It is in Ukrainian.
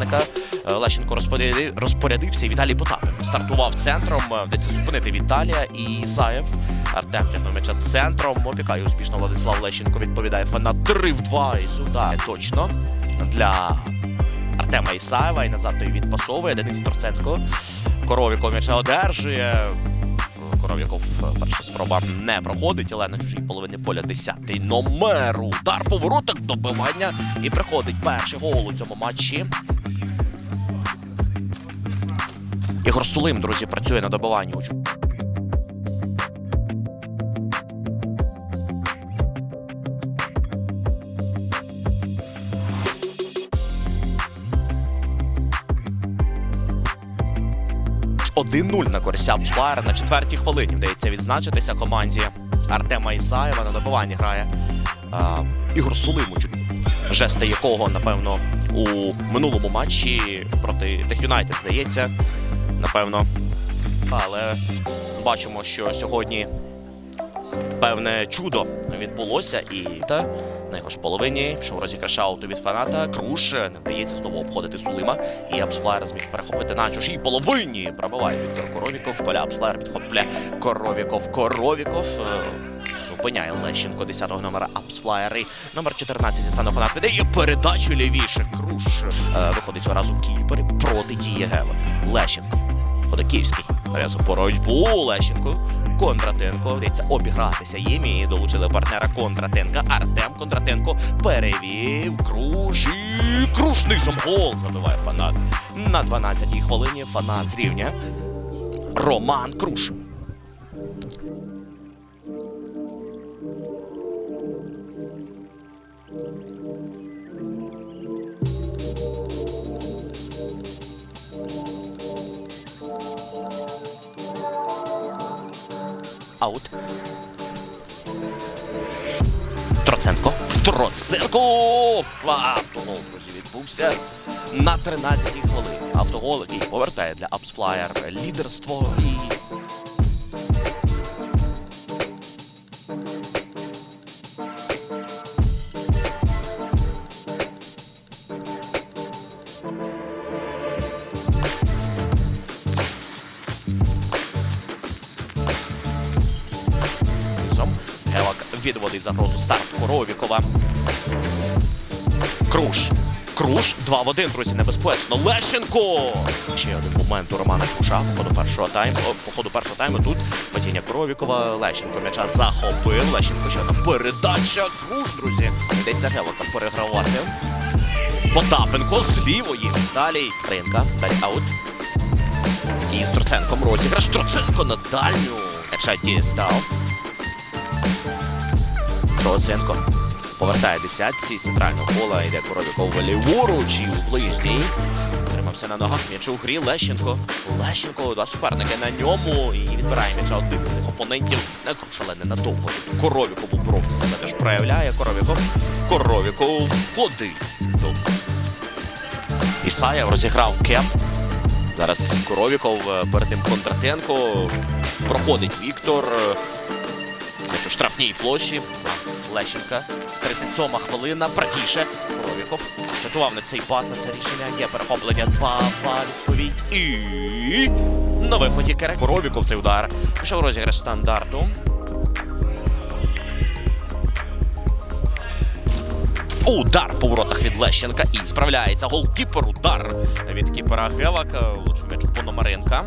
суперника. Е, Лещенко розпоряди- розпорядився. і Віталій Потапин стартував центром. Е, Вдається зупинити Віталія і Ісаєв. Артем тягнув м'яча центром. Опікає успішно Владислав Лещенко. Відповідає фанат 3 в 2. І сюди точно для Артема Ісаєва. І назад той відпасовує. Денис Торценко. Коровіков м'яча одержує. Коров'яков е, перша спроба не проходить, але на чужій половині поля 10-й номер. Удар повороток, добивання. І приходить перший гол у цьому матчі. Ігор Сулим, друзі, працює на добиванні. Ж 1-0 на користь Апсфлайера на четвертій хвилині. Вдається відзначитися команді Артема Ісаєва на добиванні грає а, Ігор Сулимуч, жести якого, напевно, у минулому матчі проти Тех Юнайтед, здається, напевно. Але бачимо, що сьогодні певне чудо відбулося, і та на його ж половині пішов розіграш ауту від фаната. Круш не вдається знову обходити Сулима. І Апсфлаєр зміг перехопити на чужій половині. Пробиває Віктор Коровіков. Поля Апсфлаєр підхоплює Коровіков. Коровіков. е, Зупиняє Лещенко 10-го номера Апсфлаєр. І номер 14 зі стану фанат видає передачу лівіше. Круш е, виходить цього разу кіпер і протидіє Гева. Лещенко. Ходаківський. Нав'язу боротьбу Лещенко. Кондратенко вдається обігратися їм і долучили партнера Кондратенка. Артем Кондратенко перевів кружі круж гол забиває фанат. На 12-й хвилині фанат з рівня Роман Круш. Аут. Троценко. Троценко! Автогол, друзі, відбувся на 13-й хвилині. Автогол, який повертає для Апсфлаєр лідерство і. Відводить загрозу старт Коровікова. Круш. Круш 2 в 1, друзі, небезпечно. Лещенко! Ще один момент у Романа Круша по ходу першого тайму. По ходу першого тайму тут падіння Коровікова. Лещенко м'яча захопив. Лещенко ще одна передача. Круш, друзі. Йдеться Гевака перегравати. Потапенко з лівої. Далі Ринка. Далі аут. І з Троценком розіграш. Троценко на дальню. М'яча дістав. Троценко повертає десятці з центрального пола. Йде Коровіков ліворуч і у ближній. Тримався на ногах м'яч у грі. Лещенко. Лещенко, два суперники на ньому. І відбирає м'яча один із цих опонентів. Не круш, але ненадовго. Тут Коровіков у бровці себе теж проявляє. Коровіков. Коровіков входить. Ісаєв розіграв кеп. Зараз Коровіков е, перед тим Кондратенко. Проходить Віктор. е, М'яч у штрафній площі. Лещенка. 37 хвилина. Братіше. Коровіков. Готував на цей пас на це рішення. Є перехоплення 2 2 відповідь. І на виході Керек. Коровіков цей удар. Пішов розіграш стандарту. Удар по воротах від Лещенка і справляється голкіпер. Удар від кіпера Гевака. Влучив м'яч у Пономаренка.